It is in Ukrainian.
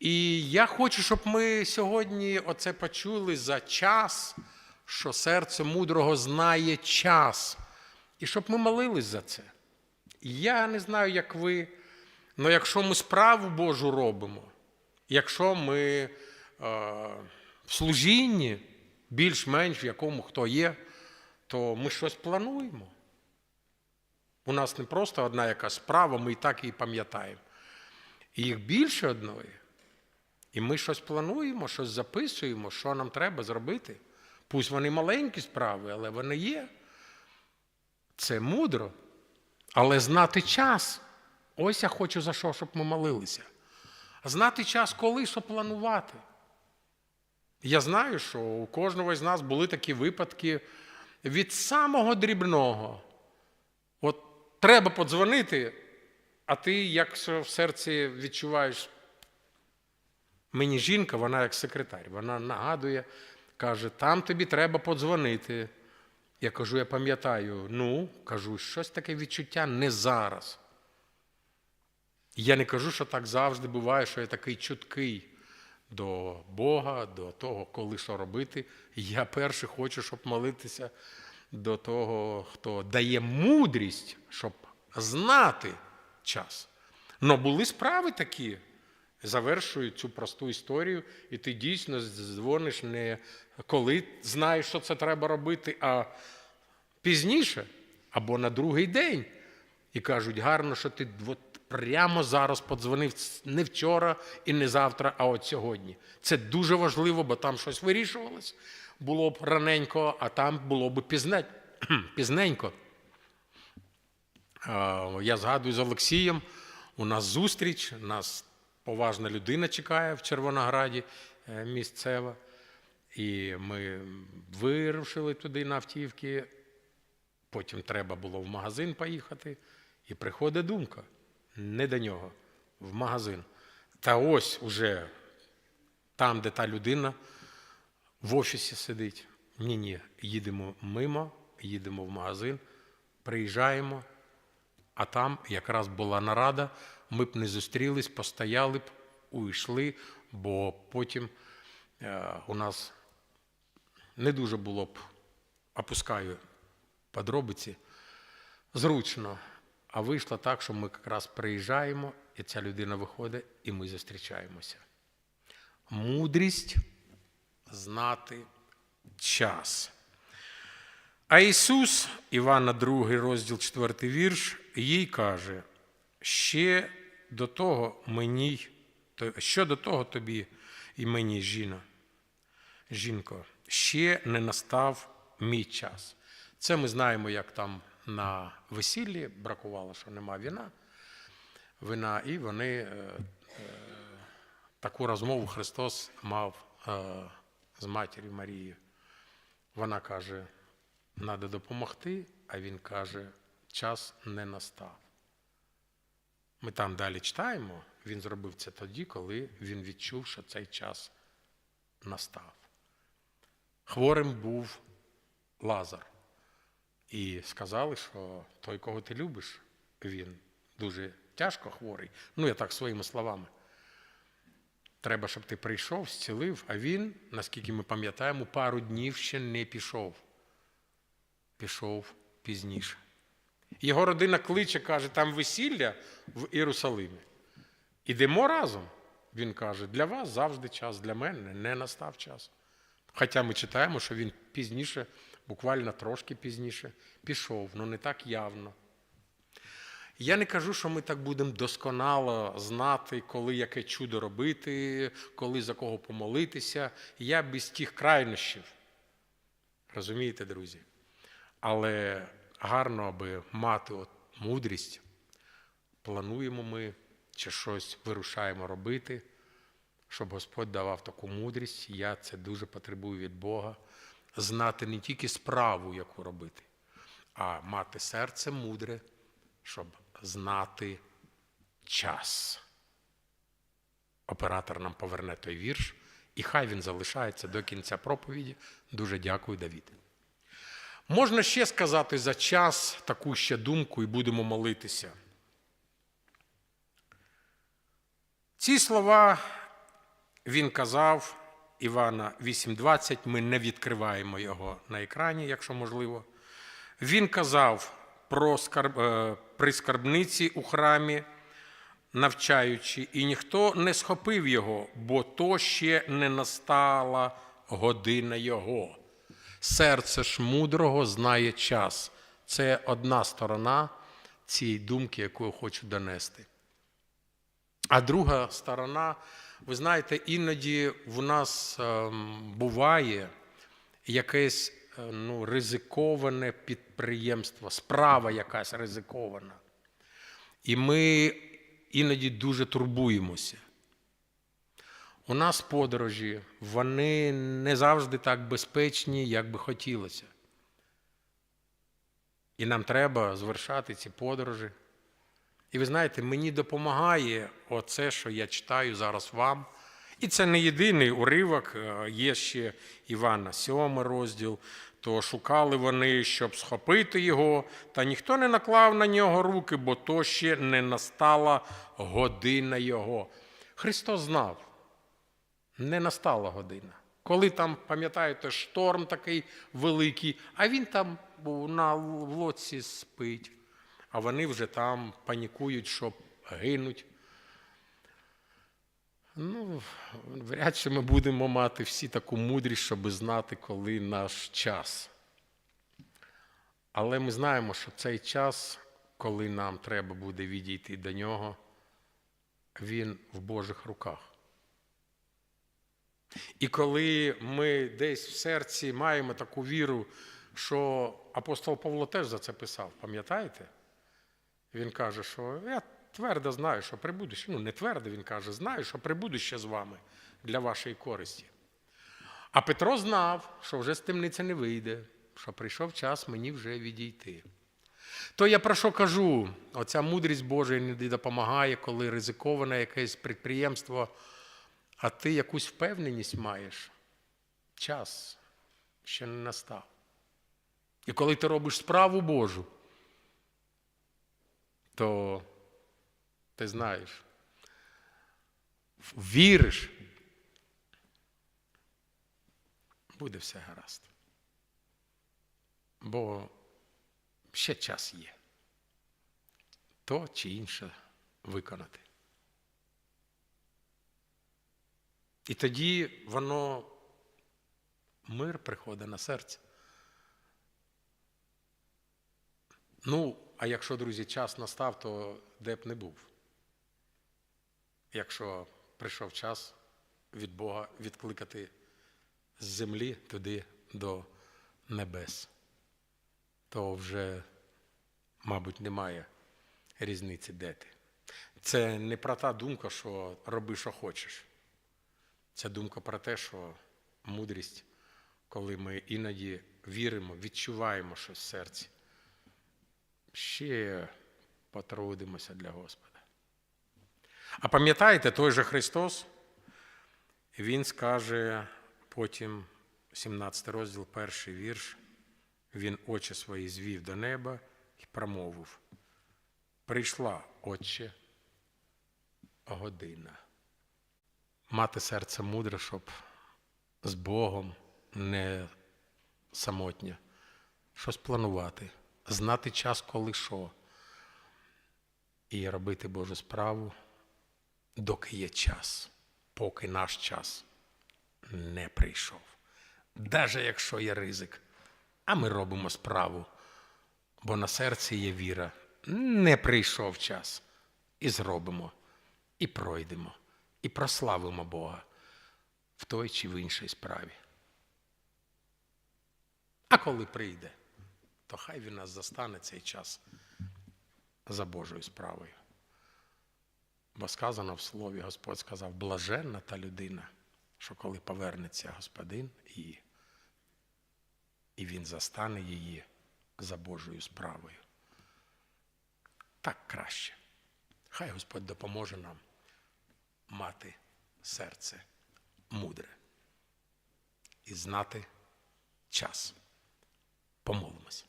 І я хочу, щоб ми сьогодні оце почули за час, що серце мудрого знає час, і щоб ми молились за це. Я не знаю, як ви, але якщо ми справу Божу робимо, якщо ми е, в служінні, більш-менш в якому хто є, то ми щось плануємо. У нас не просто одна якась справа, ми і так її пам'ятаємо. І їх більше одної. І ми щось плануємо, щось записуємо, що нам треба зробити. Пусть вони маленькі справи, але вони є. Це мудро. Але знати час. Ось я хочу за що, щоб ми молилися. Знати час, коли що планувати. Я знаю, що у кожного з нас були такі випадки від самого дрібного. От треба подзвонити, а ти, як в серці відчуваєш, мені жінка, вона як секретар, вона нагадує, каже, там тобі треба подзвонити. Я кажу, я пам'ятаю, ну, кажу, щось таке відчуття не зараз. Я не кажу, що так завжди буває, що я такий чуткий до Бога, до того, коли що робити. Я перший хочу, щоб молитися до того, хто дає мудрість, щоб знати час. Но були справи такі, завершують цю просту історію, і ти дійсно дзвониш не коли знаєш, що це треба робити, а пізніше або на другий день. І кажуть, гарно, що ти прямо зараз подзвонив не вчора і не завтра, а от сьогодні. Це дуже важливо, бо там щось вирішувалось. Було б раненько, а там було б пізненько. Я згадую з Олексієм, у нас зустріч, нас поважна людина чекає в Червонограді е, місцева. І ми вирушили туди на автівки. Потім треба було в магазин поїхати, і приходить думка не до нього, в магазин. Та ось уже там, де та людина в офісі сидить. Ні, ні, їдемо мимо, їдемо в магазин, приїжджаємо, а там якраз була нарада, ми б не зустрілись, постояли б, уйшли, бо потім е, у нас не дуже було б, опускаю подробиці, зручно. А вийшло так, що ми якраз приїжджаємо, і ця людина виходить, і ми зустрічаємося. Мудрість знати час. А Ісус, Івана 2, розділ 4 вірш, їй каже, ще до того мені, що до того тобі і мені, жіна, жінко, ще не настав мій час. Це ми знаємо, як там на весіллі бракувало, що нема віна, вина, і вони е, е, таку розмову Христос мав е, з матір'ю Марією. Вона каже, треба допомогти, а він каже, час не настав. Ми там далі читаємо, він зробив це тоді, коли він відчув, що цей час настав. Хворим був Лазар. І сказали, що той, кого ти любиш, він дуже тяжко хворий. Ну, я так своїми словами. Треба, щоб ти прийшов, зцілив, а він, наскільки ми пам'ятаємо, пару днів ще не пішов. Пішов пізніше. Його родина кличе, каже, там весілля в Єрусалимі. Ідемо разом. Він каже, для вас завжди час, для мене не настав час. Хоча ми читаємо, що він пізніше, буквально трошки пізніше, пішов, але не так явно. Я не кажу, що ми так будемо досконало знати, коли яке чудо робити, коли за кого помолитися. Я без тих крайнощів. Розумієте, друзі? Але гарно, аби мати от мудрість, плануємо ми чи щось вирушаємо робити, щоб Господь давав таку мудрість. Я це дуже потребую від Бога. Знати не тільки справу, яку робити, а мати серце мудре, щоб знати час. Оператор нам поверне той вірш, і хай він залишається до кінця проповіді. Дуже дякую, Давід. Можна ще сказати за час таку ще думку і будемо молитися. Ці слова він казав Івана 8.20, ми не відкриваємо його на екрані, якщо можливо. Він казав про скарб, е, при скарбниці у храмі, навчаючи, і ніхто не схопив його, бо то ще не настала година його. Серце ж мудрого знає час. Це одна сторона цієї думки, яку я хочу донести. А друга сторона, ви знаєте, іноді в нас ем, буває якесь е, ну, ризиковане підприємство, справа якась ризикована. І ми іноді дуже турбуємося. У нас подорожі, вони не завжди так безпечні, як би хотілося. І нам треба звершати ці подорожі. І ви знаєте, мені допомагає оце, що я читаю зараз вам. І це не єдиний уривок, е, є ще Івана, 7 розділ. То шукали вони, щоб схопити його, та ніхто не наклав на нього руки, бо то ще не настала година його. Христос знав, не настала година. Коли там, пам'ятаєте, шторм такий великий, а він там на лодці спить, а вони вже там панікують, що гинуть. Ну, вряд чи ми будемо мати всі таку мудрість, щоб знати, коли наш час. Але ми знаємо, що цей час, коли нам треба буде відійти до нього, він в Божих руках. І коли ми десь в серці маємо таку віру, що апостол Павло теж за це писав, пам'ятаєте? Він каже, що я твердо знаю, що прибуду ще. Ну, не твердо, він каже, знаю, що прибуду ще з вами для вашої користі. А Петро знав, що вже з темниці не вийде, що прийшов час мені вже відійти. То я про що кажу? Оця мудрість Божа іноді допомагає, коли ризиковане якесь підприємство, а ти якусь впевненість маєш. Час ще не настав. І коли ти робиш справу Божу, то ти знаєш, віриш, буде все гаразд. Бо ще час є. То чи інше виконати. І тоді воно мир приходить на серце. Ну, а якщо, друзі, час настав, то де б не був. Якщо прийшов час від Бога відкликати з землі туди до небес, то вже, мабуть, немає різниці, де ти. Це не про та думка, що роби, що хочеш. Це думка про те, що мудрість, коли ми іноді віримо, відчуваємо щось в серці ще потрудимося для Господа. А пам'ятаєте, той же Христос, Він скаже потім, 17 розділ, перший вірш, Він очі свої звів до неба і промовив. Прийшла, Отче, година. Мати серце мудре, щоб з Богом не самотнє, щось планувати знати час, коли що, і робити Божу справу, доки є час, поки наш час не прийшов. Навіть якщо є ризик, а ми робимо справу, бо на серці є віра, не прийшов час. І зробимо, і пройдемо, і прославимо Бога в той чи в іншій справі. А коли прийде, то хай він нас застане цей час за Божою справою. Бо сказано в слові, Господь сказав, блаженна та людина, що коли повернеться Господин і, і Він застане її за Божою справою. Так краще. Хай Господь допоможе нам мати серце мудре і знати час. Помолимось.